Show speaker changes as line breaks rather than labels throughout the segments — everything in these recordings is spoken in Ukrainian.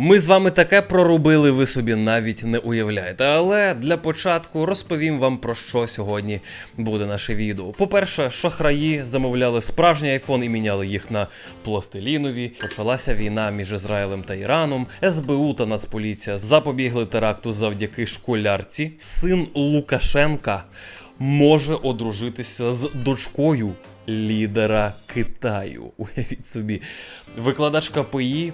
Ми з вами таке проробили, ви собі навіть не уявляєте. Але для початку розповім вам про що сьогодні буде наше відео. По-перше, шахраї замовляли справжній айфон і міняли їх на пластилінові. Почалася війна між Ізраїлем та Іраном. СБУ та Нацполіція запобігли теракту завдяки школярці. Син Лукашенка може одружитися з дочкою лідера Китаю. Уявіть собі, викладач КПІ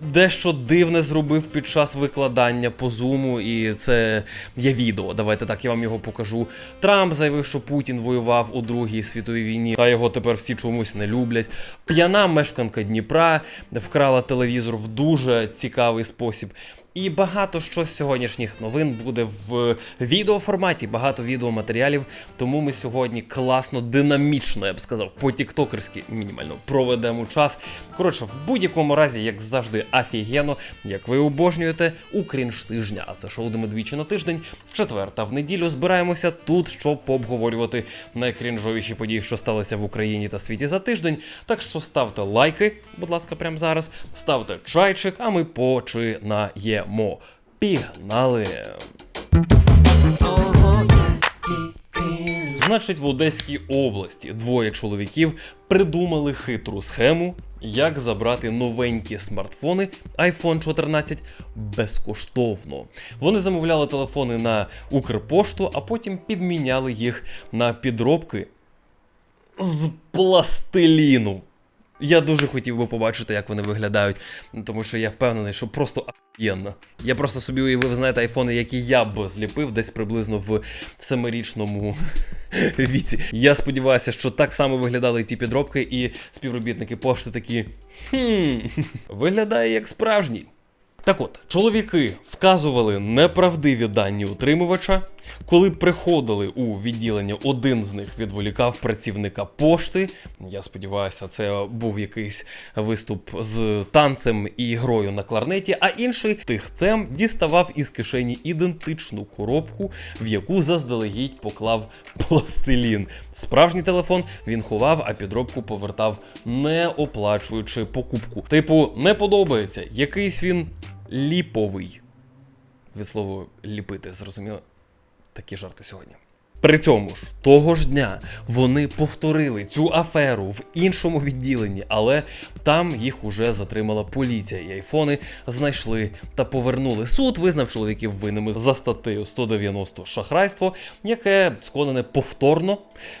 дещо дивне зробив під час викладання по зуму, і це є відео. Давайте так я вам його покажу. Трамп заявив, що Путін воював у Другій світовій війні, та його тепер всі чомусь не люблять. П'яна мешканка Дніпра вкрала телевізор в дуже цікавий спосіб. І багато що з сьогоднішніх новин буде в відеоформаті, багато відеоматеріалів. Тому ми сьогодні класно, динамічно, я б сказав, по-тіктокерськи мінімально проведемо час. Коротше, в будь-якому разі, як завжди, офігенно, як ви обожнюєте, у крінж тижня. А це шоу де двічі на тиждень, в четвер та в неділю збираємося тут, щоб пообговорювати найкрінжовіші події, що сталися в Україні та світі за тиждень. Так що ставте лайки, будь ласка, прямо зараз, ставте чайчик, а ми починаємо. Пігнали! Значить, в Одеській області двоє чоловіків придумали хитру схему, як забрати новенькі смартфони iPhone 14 безкоштовно. Вони замовляли телефони на Укрпошту, а потім підміняли їх на підробки з пластиліну. Я дуже хотів би побачити, як вони виглядають, тому що я впевнений, що просто ахуєнно. Я просто собі уявив, знаєте, айфони, які я б зліпив десь приблизно в семирічному віці. Я сподіваюся, що так само виглядали і ті підробки, і співробітники пошти такі. Хм, виглядає як справжній. Так от, чоловіки вказували неправдиві дані утримувача. Коли приходили у відділення, один з них відволікав працівника пошти. Я сподіваюся, це був якийсь виступ з танцем і грою на кларнеті, а інший тихцем діставав із кишені ідентичну коробку, в яку заздалегідь поклав пластилін. Справжній телефон він ховав, а підробку повертав, не оплачуючи покупку. Типу, не подобається, якийсь він ліповий. Від слова ліпити, зрозуміло? Такі жарти сьогодні. При цьому ж того ж дня вони повторили цю аферу в іншому відділенні, але там їх уже затримала поліція, і айфони знайшли та повернули. Суд визнав чоловіків винними за статтею 190 шахрайство, яке сконане повторно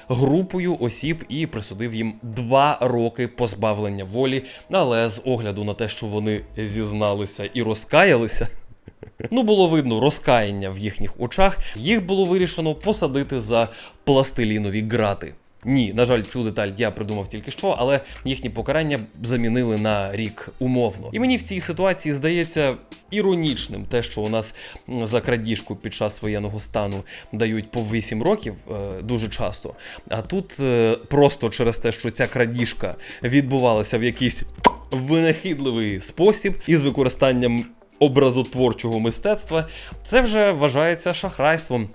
групою осіб і присудив їм два роки позбавлення волі. Але з огляду на те, що вони зізналися і розкаялися. Ну, було видно розкаяння в їхніх очах. Їх було вирішено посадити за пластилінові грати. Ні, на жаль, цю деталь я придумав тільки що, але їхні покарання замінили на рік умовно. І мені в цій ситуації здається іронічним те, що у нас за крадіжку під час воєнного стану дають по 8 років е, дуже часто. А тут е, просто через те, що ця крадіжка відбувалася в якийсь винахідливий спосіб із використанням образотворчого мистецтва, це вже вважається шахрайством.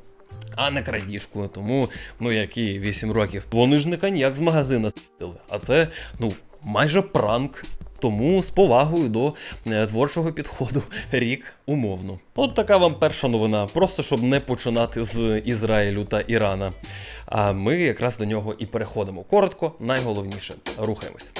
А не крадіжкою, тому ну які 8 років. Вони не коньяк з магазина с**тили, а це ну майже пранк. Тому з повагою до е, творчого підходу рік умовно. От така вам перша новина, просто щоб не починати з Ізраїлю та Ірана. А ми якраз до нього і переходимо. Коротко, найголовніше. Рухаємось.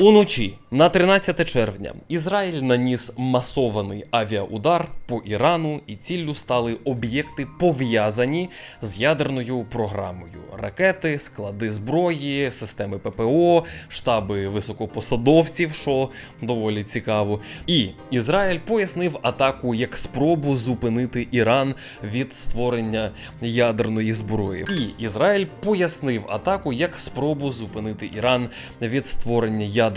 Уночі на 13 червня Ізраїль наніс масований авіаудар по Ірану, і ціллю стали об'єкти пов'язані з ядерною програмою: ракети, склади зброї, системи ППО, штаби високопосадовців, що доволі цікаво. І Ізраїль пояснив атаку як спробу зупинити Іран від створення ядерної зброї. І Ізраїль пояснив атаку як спробу зупинити Іран від створення ядерної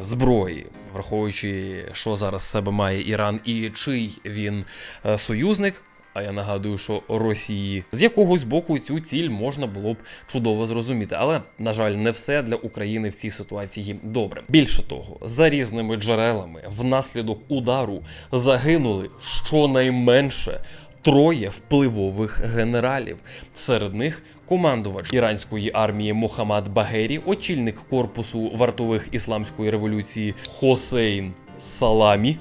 зброї. Враховуючи, що зараз себе має Іран і чий він е, союзник. А я нагадую, що Росії з якогось боку цю ціль можна було б чудово зрозуміти, але на жаль, не все для України в цій ситуації добре. Більше того, за різними джерелами, внаслідок удару загинули щонайменше троє впливових генералів. Серед них командувач іранської армії Мохаммад Багері, очільник корпусу вартових ісламської революції Хосейн Саламі.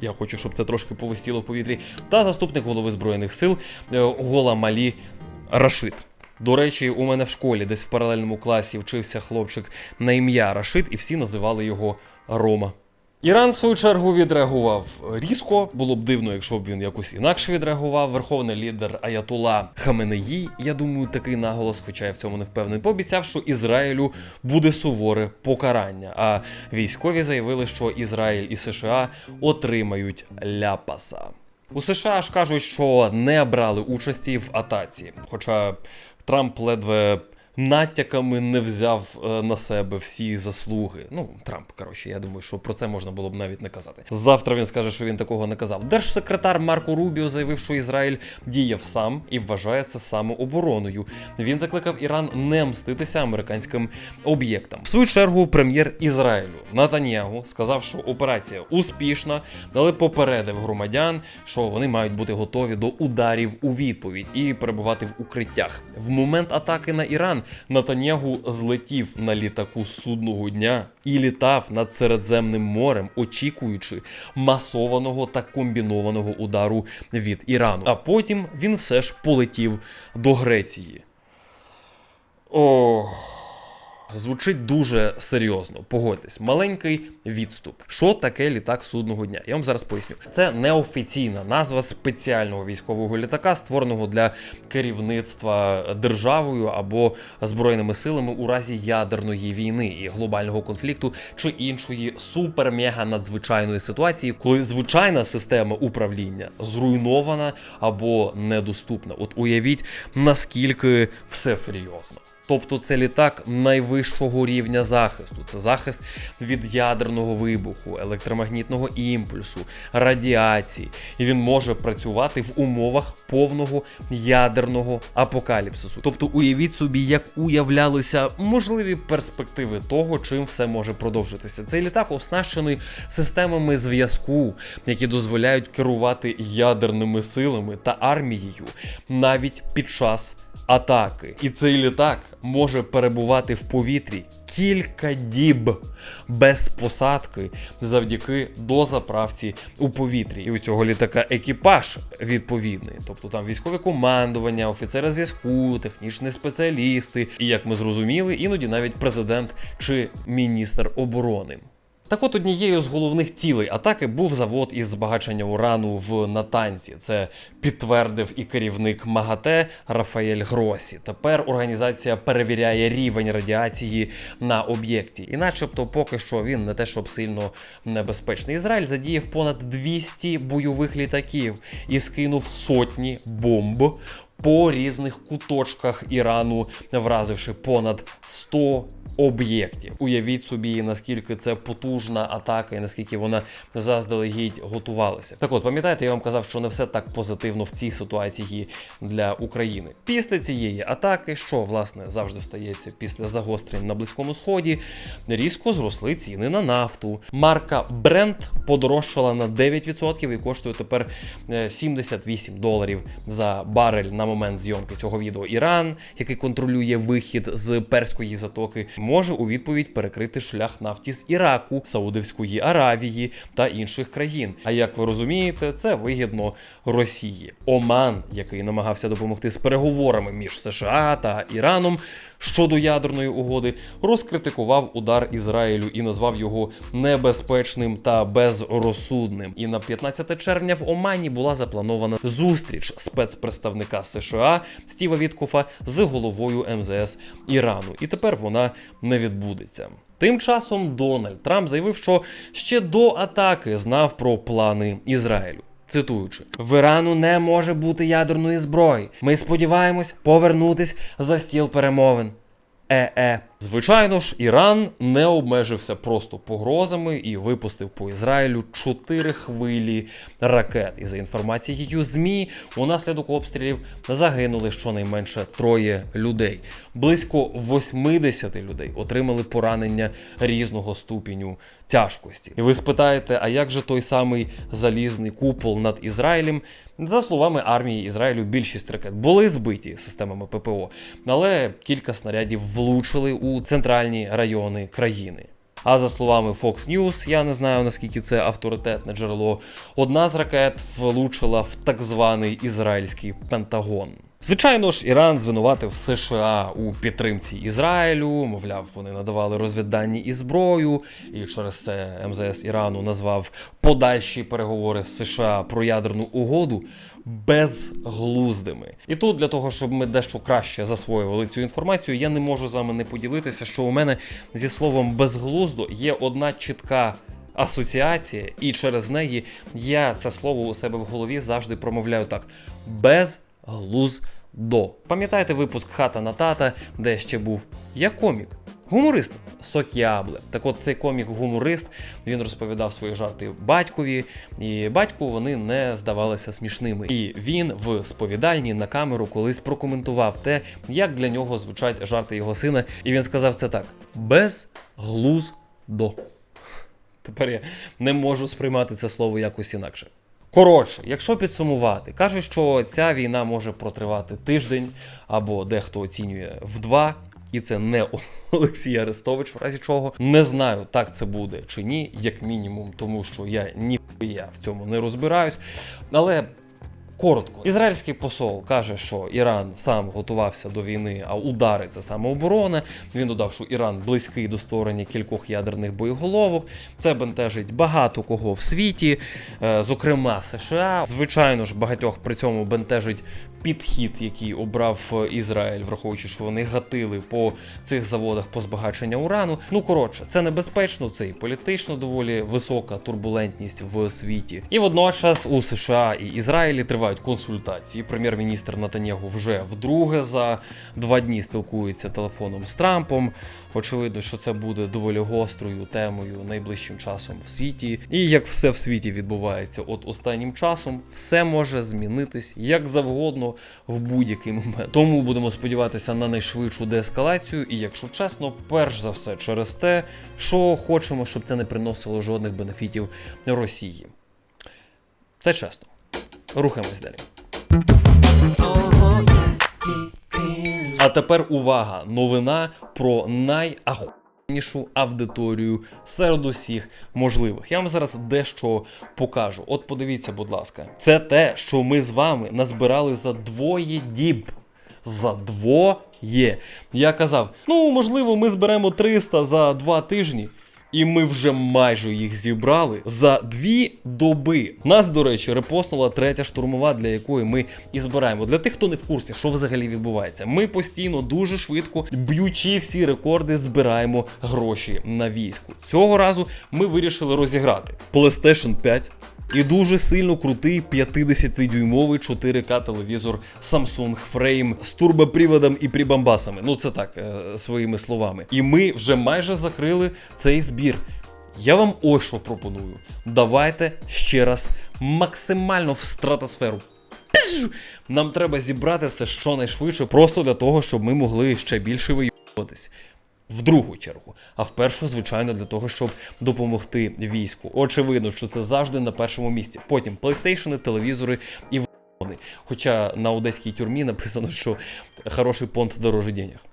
Я хочу, щоб це трошки повисіло в повітрі. Та заступник голови збройних сил е, Голамалі Рашид. До речі, у мене в школі десь в паралельному класі вчився хлопчик на ім'я Рашид, і всі називали його Рома. Іран, в свою чергу, відреагував різко. Було б дивно, якщо б він якось інакше відреагував. Верховний лідер Аятула Хаменеї, я думаю, такий наголос, хоча я в цьому не впевнений, пообіцяв, що Ізраїлю буде суворе покарання. А військові заявили, що Ізраїль і США отримають ляпаса. У США ж кажуть, що не брали участі в атаці, хоча Трамп ледве натяками не взяв е, на себе всі заслуги. Ну, Трамп, коротше, я думаю, що про це можна було б навіть не казати. Завтра він скаже, що він такого не казав. Держсекретар Марко Рубіо заявив, що Ізраїль діяв сам і вважає це самообороною. Він закликав Іран не мститися американським об'єктам. В свою чергу, прем'єр Ізраїлю Натаньягу сказав, що операція успішна, але попередив громадян, що вони мають бути готові до ударів у відповідь і перебувати в укриттях. В момент атаки на Іран Натаньягу злетів на літаку судного дня і літав над Середземним морем, очікуючи масованого та комбінованого удару від Ірану. А потім він все ж полетів до Греції. Ох. Звучить дуже серйозно. Погодьтесь, маленький відступ. Що таке літак судного дня? Я вам зараз поясню. Це неофіційна назва спеціального військового літака, створеного для керівництва державою або збройними силами у разі ядерної війни і глобального конфлікту чи іншої супер-мега надзвичайної ситуації, коли звичайна система управління зруйнована або недоступна. От уявіть наскільки все серйозно. Тобто це літак найвищого рівня захисту. Це захист від ядерного вибуху, електромагнітного імпульсу, радіації. І він може працювати в умовах повного ядерного апокаліпсису. Тобто, уявіть собі, як уявлялися можливі перспективи того, чим все може продовжитися. Цей літак оснащений системами зв'язку, які дозволяють керувати ядерними силами та армією навіть під час атаки. І цей літак може перебувати в повітрі кілька діб без посадки завдяки дозаправці у повітрі. І у цього літака екіпаж відповідний, тобто там військове командування, офіцери зв'язку, технічні спеціалісти, і як ми зрозуміли, іноді навіть президент чи міністр оборони. Так от однією з головних цілей атаки був завод із збагачення урану в Натанзі. Це підтвердив і керівник МАГАТЕ Рафаель Гросі. Тепер організація перевіряє рівень радіації на об'єкті, і начебто поки що він не те, щоб сильно небезпечний. Ізраїль задіяв понад 200 бойових літаків і скинув сотні бомб. По різних куточках Ірану, вразивши понад 100 об'єктів. Уявіть собі, наскільки це потужна атака і наскільки вона заздалегідь готувалася. Так от, пам'ятаєте, я вам казав, що не все так позитивно в цій ситуації для України. Після цієї атаки, що власне завжди стається після загострень на Близькому Сході, різко зросли ціни на нафту. Марка Brent подорожчала на 9% і коштує тепер е, 78 доларів за барель на момент зйомки цього відео. Іран, який контролює вихід з перської затоки, може у відповідь перекрити шлях нафті з Іраку, Саудовської Аравії та інших країн. А як ви розумієте, це вигідно Росії. Оман, який намагався допомогти з переговорами між США та Іраном щодо ядерної угоди, розкритикував удар Ізраїлю і назвав його небезпечним та безрозсудним. І на 15 червня в Омані була запланована зустріч спецпредставника США Стіва Віткофа з головою МЗС Ірану. І тепер вона не відбудеться. Тим часом Дональд Трамп заявив, що ще до атаки знав про плани Ізраїлю. Цитуючи, в Ірану не може бути ядерної зброї. Ми сподіваємось повернутись за стіл перемовин. Е-е. Звичайно ж, Іран не обмежився просто погрозами і випустив по Ізраїлю чотири хвилі ракет. І за інформацією ЗМІ, унаслідок обстрілів загинули щонайменше троє людей. Близько 80 людей отримали поранення різного ступеню тяжкості. І ви спитаєте, а як же той самий залізний купол над Ізраїлем? За словами армії Ізраїлю, більшість ракет були збиті системами ППО, але кілька снарядів влучили у центральні райони країни. А за словами Fox News, я не знаю наскільки це авторитетне джерело, одна з ракет влучила в так званий ізраїльський Пентагон. Звичайно ж, Іран звинуватив США у підтримці Ізраїлю, мовляв, вони надавали розвіддані і зброю, і через це МЗС Ірану назвав подальші переговори з США про ядерну угоду безглуздими. І тут для того, щоб ми дещо краще засвоювали цю інформацію, я не можу з вами не поділитися, що у мене зі словом безглуздо є одна чітка асоціація, і через неї я це слово у себе в голові завжди промовляю так: безглуздо. Пам'ятаєте випуск Хата на тата, де ще був я комік. Гуморист Сок'ябле. Так от цей комік-гуморист він розповідав свої жарти батькові, і батьку вони не здавалися смішними. І він в сповідальні на камеру колись прокоментував те, як для нього звучать жарти його сина. І він сказав це так: безглуздо. Тепер я не можу сприймати це слово якось інакше. Коротше, якщо підсумувати, кажуть, що ця війна може протривати тиждень або дехто оцінює в два. І це не Олексій Арестович, в разі чого. Не знаю, так це буде чи ні, як мінімум, тому що я ніхуя в цьому не розбираюсь. Але коротко, ізраїльський посол каже, що Іран сам готувався до війни, а удари це самооборона. Він додав, що Іран близький до створення кількох ядерних боєголовок. Це бентежить багато кого в світі, е, зокрема США. Звичайно ж, багатьох при цьому бентежить підхід, який обрав Ізраїль, враховуючи, що вони гатили по цих заводах по збагачення урану. Ну коротше, це небезпечно, це і політично доволі висока турбулентність в світі. І водночас у США і Ізраїлі тривають консультації. Прем'єр-міністр Натаньягу вже вдруге за два дні спілкується телефоном з Трампом. Очевидно, що це буде доволі гострою темою найближчим часом в світі. І як все в світі відбувається, от останнім часом все може змінитись як завгодно в будь-який момент. Тому будемо сподіватися на найшвидшу деескалацію. І якщо чесно, перш за все через те, що хочемо, щоб це не приносило жодних бенефітів Росії. Це чесно. Рухаємось далі. А тепер увага! Новина про найахуєннішу аудиторію серед усіх можливих. Я вам зараз дещо покажу. От подивіться, будь ласка, це те, що ми з вами назбирали за двоє діб. За двоє. Я казав: ну можливо, ми зберемо 300 за два тижні. І ми вже майже їх зібрали за дві доби. Нас, до речі, репостнула третя штурмова, для якої ми і збираємо. Для тих, хто не в курсі, що взагалі відбувається. Ми постійно дуже швидко, б'ючи всі рекорди, збираємо гроші на війську. Цього разу ми вирішили розіграти PlayStation 5. І дуже сильно крутий 50-дюймовий 4К телевізор Samsung Frame з турбоприводом і прибамбасами. Ну це так, е, своїми словами. І ми вже майже закрили цей збір. Я вам ось що пропоную. Давайте ще раз максимально в стратосферу. Нам треба зібрати це щонайшвидше, просто для того, щоб ми могли ще більше виюватись. В другу чергу, а в першу, звичайно, для того, щоб допомогти війську. Очевидно, що це завжди на першому місці. Потім плейстейшени, телевізори і. Хоча на одеській тюрмі написано, що хороший понт дороже денег.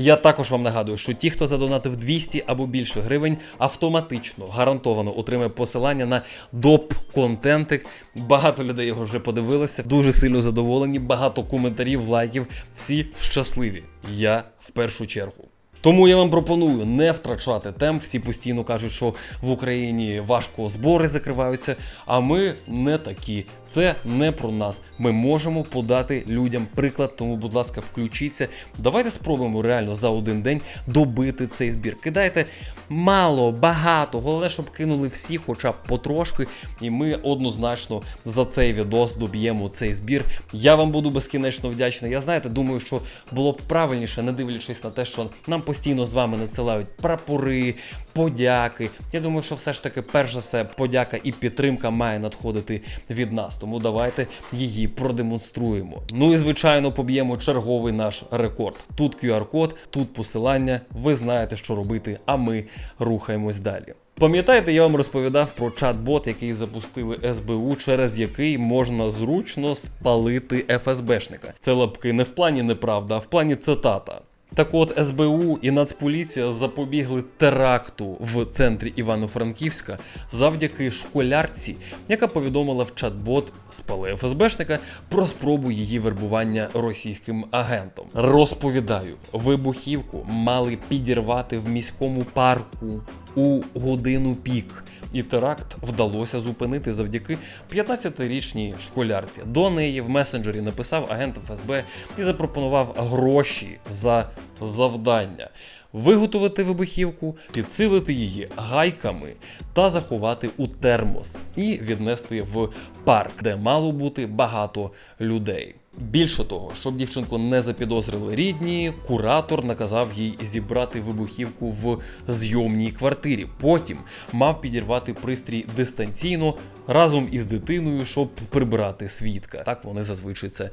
Я також вам нагадую, що ті, хто задонатив 200 або більше гривень, автоматично гарантовано отримає посилання на доп контентик. Багато людей його вже подивилися, дуже сильно задоволені, багато коментарів, лайків. Всі щасливі. Я в першу чергу. Тому я вам пропоную не втрачати темп. Всі постійно кажуть, що в Україні важко збори закриваються. А ми не такі. Це не про нас. Ми можемо подати людям приклад. Тому, будь ласка, включіться. Давайте спробуємо реально за один день добити цей збір. Кидайте мало, багато. Головне, щоб кинули всі, хоча б потрошки. І ми однозначно за цей відос доб'ємо цей збір. Я вам буду безкінечно вдячний. Я знаєте, думаю, що було б правильніше, не дивлячись на те, що нам постійно з вами надсилають прапори, подяки. Я думаю, що все ж таки, перш за все, подяка і підтримка має надходити від нас. Тому давайте її продемонструємо. Ну і звичайно, поб'ємо черговий наш рекорд. Тут QR-код, тут посилання. Ви знаєте, що робити, а ми рухаємось далі. Пам'ятаєте, я вам розповідав про чат-бот, який запустили СБУ, через який можна зручно спалити ФСБшника. Це лапки не в плані неправда, а в плані цитата. Так от СБУ і Нацполіція запобігли теракту в центрі Івано-Франківська завдяки школярці, яка повідомила в чат-бот спали ФСБшника про спробу її вербування російським агентом. Розповідаю, вибухівку мали підірвати в міському парку. У годину пік і теракт вдалося зупинити завдяки 15-річній школярці. До неї в месенджері написав агент ФСБ і запропонував гроші за завдання. Виготовити вибухівку, підсилити її гайками та заховати у термос і віднести в парк, де мало бути багато людей. Більше того, щоб дівчинку не запідозрили рідні, куратор наказав їй зібрати вибухівку в зйомній квартирі. Потім мав підірвати пристрій дистанційно разом із дитиною, щоб прибирати свідка. Так вони зазвичай це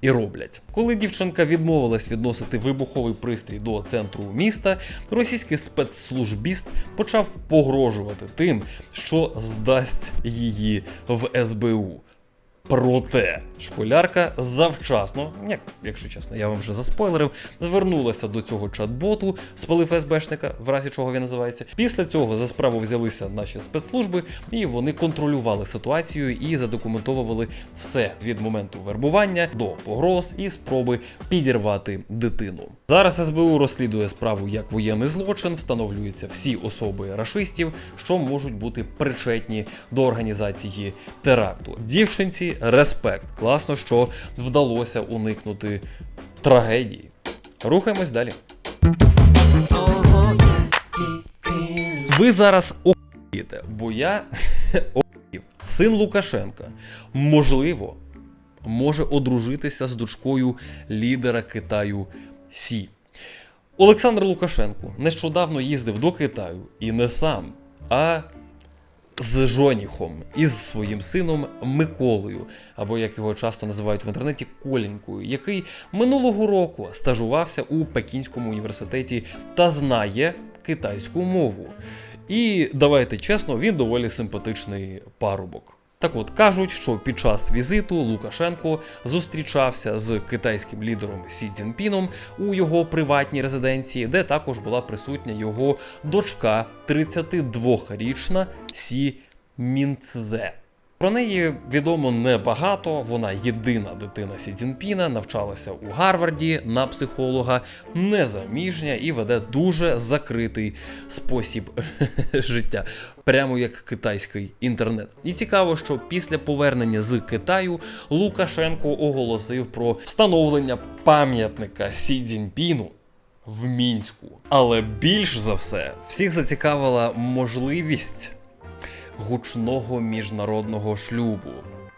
і роблять. Коли дівчинка відмовилась відносити вибуховий пристрій до центру міста, російський спецслужбіст почав погрожувати тим, що здасть її в СБУ. Проте школярка завчасно, як, якщо чесно, я вам вже заспойлерив, звернулася до цього чат-боту, спалив ФСБшника, в разі чого він називається. Після цього за справу взялися наші спецслужби, і вони контролювали ситуацію і задокументовували все від моменту вербування до погроз і спроби підірвати дитину. Зараз СБУ розслідує справу як воєнний злочин, встановлюються всі особи рашистів, що можуть бути причетні до організації теракту. Дівчинці респект. Класно, що вдалося уникнути трагедії. Рухаємось далі. Ви зараз охуєте, бо я охуїв. Син Лукашенка, можливо, може одружитися з дочкою лідера Китаю Сі. Олександр Лукашенко нещодавно їздив до Китаю і не сам, а з Жоніхом із своїм сином Миколою, або як його часто називають в інтернеті Коленькою, який минулого року стажувався у Пекінському університеті та знає китайську мову. І давайте чесно, він доволі симпатичний парубок. Так от кажуть, що під час візиту Лукашенко зустрічався з китайським лідером Сі Цзінпіном у його приватній резиденції, де також була присутня його дочка, 32-річна Сі Мінцзе. Про неї відомо небагато. Вона єдина дитина Сі Цзінпіна, навчалася у Гарварді на психолога, незаміжня і веде дуже закритий спосіб життя, прямо як китайський інтернет. І цікаво, що після повернення з Китаю Лукашенко оголосив про встановлення пам'ятника Сі Цзінпіну в мінську. Але більш за все всіх зацікавила можливість гучного міжнародного шлюбу.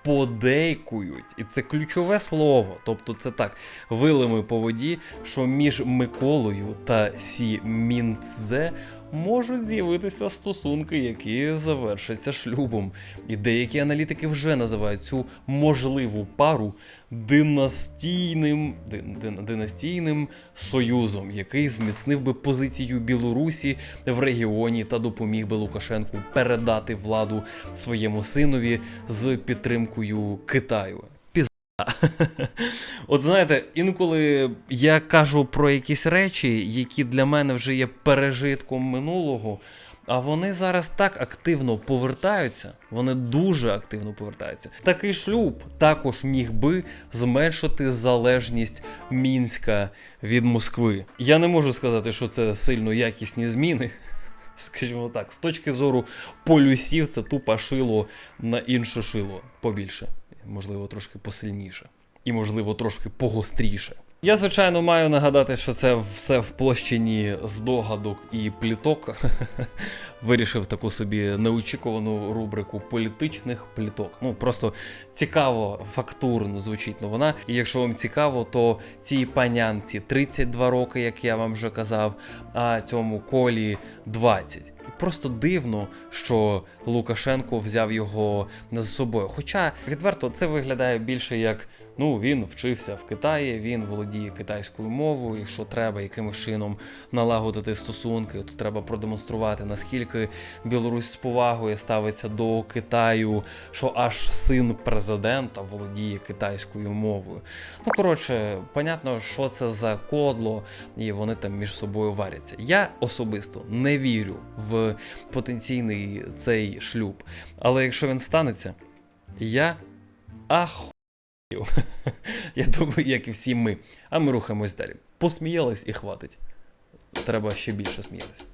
Подейкують, і це ключове слово. Тобто, це так, вилими по воді, що між Миколою та Сі Мінцзе можуть з'явитися стосунки, які завершаться шлюбом. І деякі аналітики вже називають цю можливу пару династійним, дин- дин- династійним союзом, який зміцнив би позицію Білорусі в регіоні та допоміг би Лукашенку передати владу своєму синові з підтримкою Китаю. От знаєте, інколи я кажу про якісь речі, які для мене вже є пережитком минулого, а вони зараз так активно повертаються, вони дуже активно повертаються. Такий шлюб також міг би зменшити залежність Мінська від Москви. Я не можу сказати, що це сильно якісні зміни. Скажімо так, з точки зору полюсів, це тупо шило на інше шило побільше, можливо, трошки посильніше, і, можливо, трошки погостріше. Я, звичайно, маю нагадати, що це все в площині здогадок і пліток. Вирішив таку собі неочікувану рубрику політичних пліток. Ну просто цікаво, фактурно звучить новина. І якщо вам цікаво, то цій панянці 32 роки, як я вам вже казав, а цьому колі 20. Просто дивно, що Лукашенко взяв його не з собою. Хоча відверто це виглядає більше як ну він вчився в Китаї, він володіє китайською мовою. Якщо треба якимось чином налагодити стосунки, то треба продемонструвати наскільки Білорусь з повагою ставиться до Китаю, що аж син президента володіє китайською мовою. Ну коротше, понятно, що це за кодло, і вони там між собою варяться. Я особисто не вірю в потенційний цей шлюб. Але якщо він станеться, я ахую. Я думаю, як і всі ми. А ми рухаємось далі. Посміялись і хватить. Треба ще більше сміятися.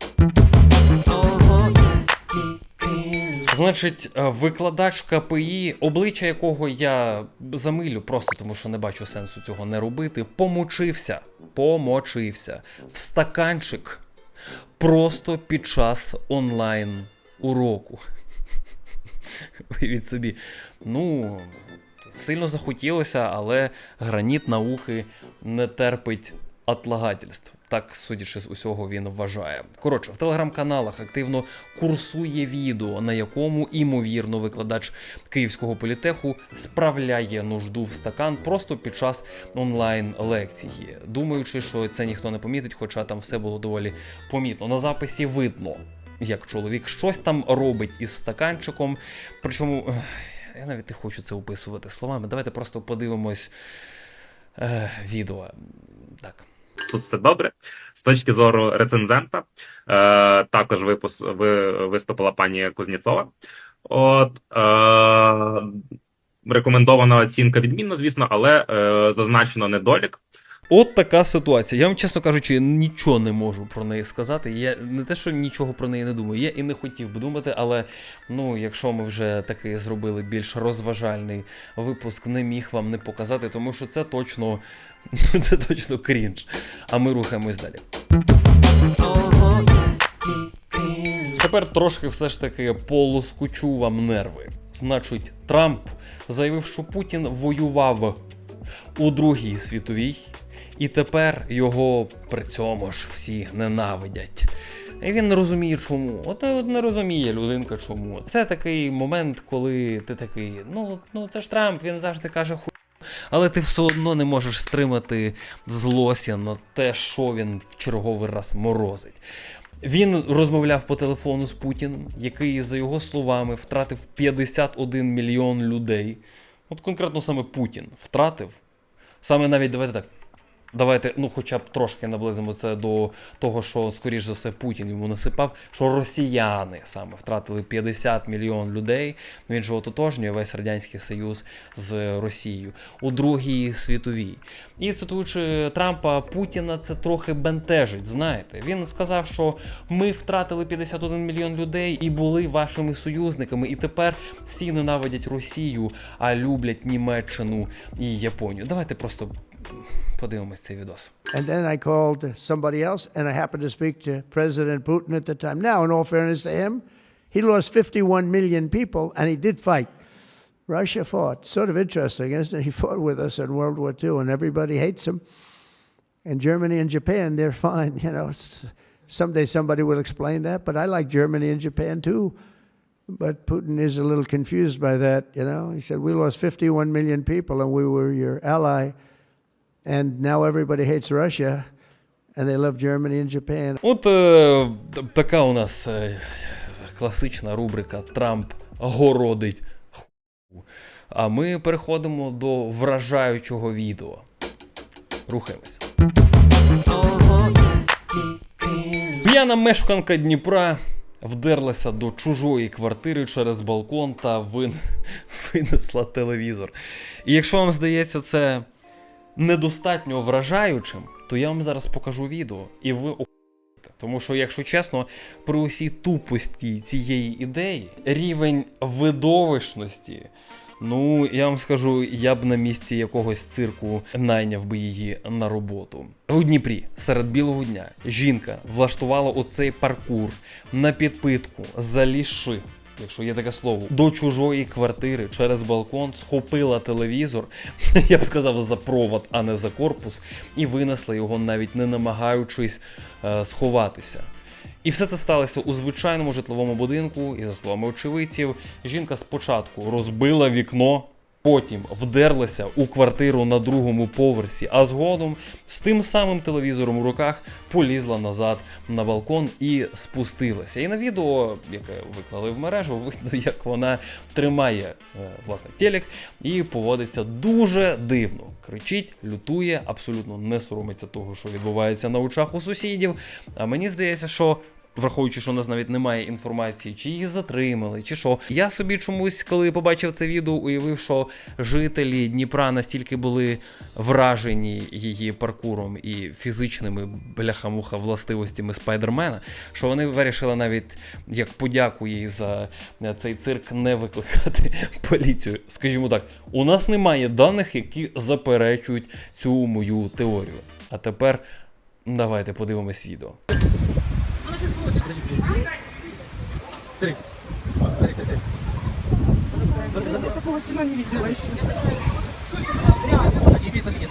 Значить, е, викладач КПІ, обличчя якого я замилю, просто тому що не бачу сенсу цього не робити, помочився, помочився в стаканчик просто під час онлайн уроку. Уявіть собі, ну, сильно захотілося, але граніт науки не терпить отлагательств. Так, судячи з усього, він вважає. Коротше, в телеграм-каналах активно курсує відео, на якому імовірно викладач київського політеху справляє нужду в стакан просто під час онлайн лекції, думаючи, що це ніхто не помітить, хоча там все було доволі помітно. На записі видно, як чоловік щось там робить із стаканчиком. Причому я навіть не хочу це описувати словами. Давайте просто подивимось е, відео. Так.
тут все добре. З точки зору рецензента, е, також випус, ви, виступила пані Кузнєцова. От, е, рекомендована оцінка відмінна, звісно, але е, зазначено недолік.
От така ситуація. Я вам, чесно кажучи, нічого не можу про неї сказати. Я не те, що нічого про неї не думаю. Я і не хотів би думати, але ну, якщо ми вже таки зробили більш розважальний випуск, не міг вам не показати, тому що це точно, це точно крінж. А ми рухаємось далі. Тепер трошки все ж таки полоскучу вам нерви. Значить, Трамп заявив, що Путін воював у Другій світовій, і тепер його при цьому ж всі ненавидять. І він не розуміє чому. От, от не розуміє людинка чому. Це такий момент, коли ти такий, ну, ну це ж Трамп, він завжди каже ху. Але ти все одно не можеш стримати злості на те, що він в черговий раз морозить. Він розмовляв по телефону з Путіним, який, за його словами, втратив 51 мільйон людей. От конкретно саме Путін втратив. Саме навіть давайте так. Давайте, ну, хоча б трошки наблизимо це до того, що, скоріш за все, Путін йому насипав, що росіяни саме втратили 50 мільйон людей. Він же ототожнює весь Радянський Союз з Росією у Другій світовій. І цитуючи Трампа, Путіна це трохи бентежить. Знаєте, він сказав, що ми втратили 51 мільйон людей і були вашими союзниками, і тепер всі ненавидять Росію, а люблять Німеччину і Японію. Давайте просто подивимось цей відос.
And then I called somebody else, and I happened to speak to President Putin at the time. Now, in all fairness to him, he lost 51 million people, and he did fight. Russia fought. Sort of interesting, isn't it? He fought with us in World War II, and everybody hates him. And Germany and Japan, they're fine. You know, s- someday somebody will explain that, but I like Germany and Japan too. But Putin is a little confused by that. You know, he said we lost 51 million people, and we were your ally. And now everybody hates Russia, and they love Germany and Japan.
От е, така у нас е, класична рубрика Трамп городить ху. А ми переходимо до вражаючого відео. Рухаємось. П'яна мешканка Дніпра вдерлася до чужої квартири через балкон та вин... винесла телевізор. І якщо вам здається це недостатньо вражаючим, то я вам зараз покажу відео, і ви охуєте. Тому що, якщо чесно, при усій тупості цієї ідеї рівень видовищності. Ну, я вам скажу, я б на місці якогось цирку найняв би її на роботу. У Дніпрі серед білого дня жінка влаштувала оцей паркур на підпитку залізши якщо є таке слово, до чужої квартири через балкон, схопила телевізор, я б сказав, за провод, а не за корпус, і винесла його, навіть не намагаючись е, сховатися. І все це сталося у звичайному житловому будинку, і за словами очевидців, жінка спочатку розбила вікно. Потім вдерлася у квартиру на другому поверсі, а згодом з тим самим телевізором у руках полізла назад на балкон і спустилася. І на відео, яке виклали в мережу, видно, як вона тримає е, власне телек і поводиться дуже дивно. Кричить, лютує, абсолютно не соромиться того, що відбувається на очах у сусідів. А мені здається, що Враховуючи, що у нас навіть немає інформації, чи її затримали, чи що. Я собі чомусь, коли побачив це відео, уявив, що жителі Дніпра настільки були вражені її паркуром і фізичними бляха-муха властивостями спайдермена, що вони вирішили навіть як подяку їй за цей цирк не викликати поліцію. Скажімо так, у нас немає даних, які заперечують цю мою теорію. А тепер давайте подивимось відео.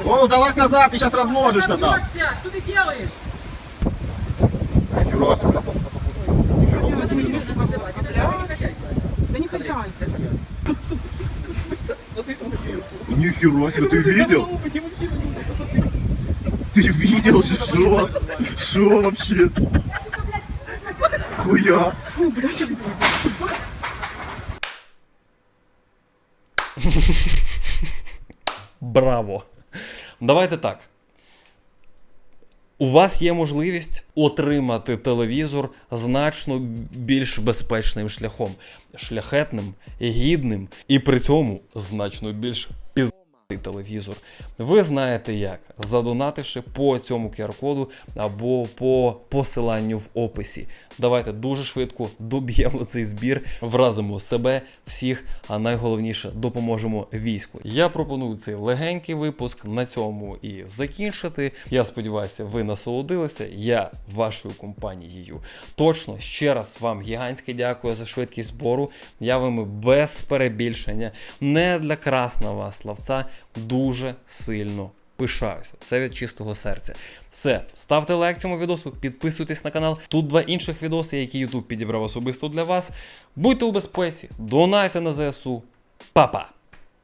О, залазь назад, ты сейчас разложишься там.
Что ты делаешь? Да не хозяин.
Нихера себе, ты видел? Ты видел, что? Что вообще? Хуя.
Браво! Давайте так. У вас є можливість отримати телевізор значно більш безпечним шляхом, шляхетним, гідним і при цьому значно більш телевізор. Ви знаєте як, задонативши по цьому QR-коду або по посиланню в описі. Давайте дуже швидко доб'ємо цей збір, вразимо себе, всіх, а найголовніше допоможемо війську. Я пропоную цей легенький випуск на цьому і закінчити. Я сподіваюся, ви насолодилися. Я вашою компанією. Точно ще раз вам гігантське дякую за швидкість збору. Я вами без перебільшення, не для красного славця, дуже сильно пишаюся. Це від чистого серця. Все, ставте лайк цьому відосу, підписуйтесь на канал. Тут два інших відоси, які YouTube підібрав особисто для вас. Будьте у безпеці, донайте на ЗСУ. Па-па!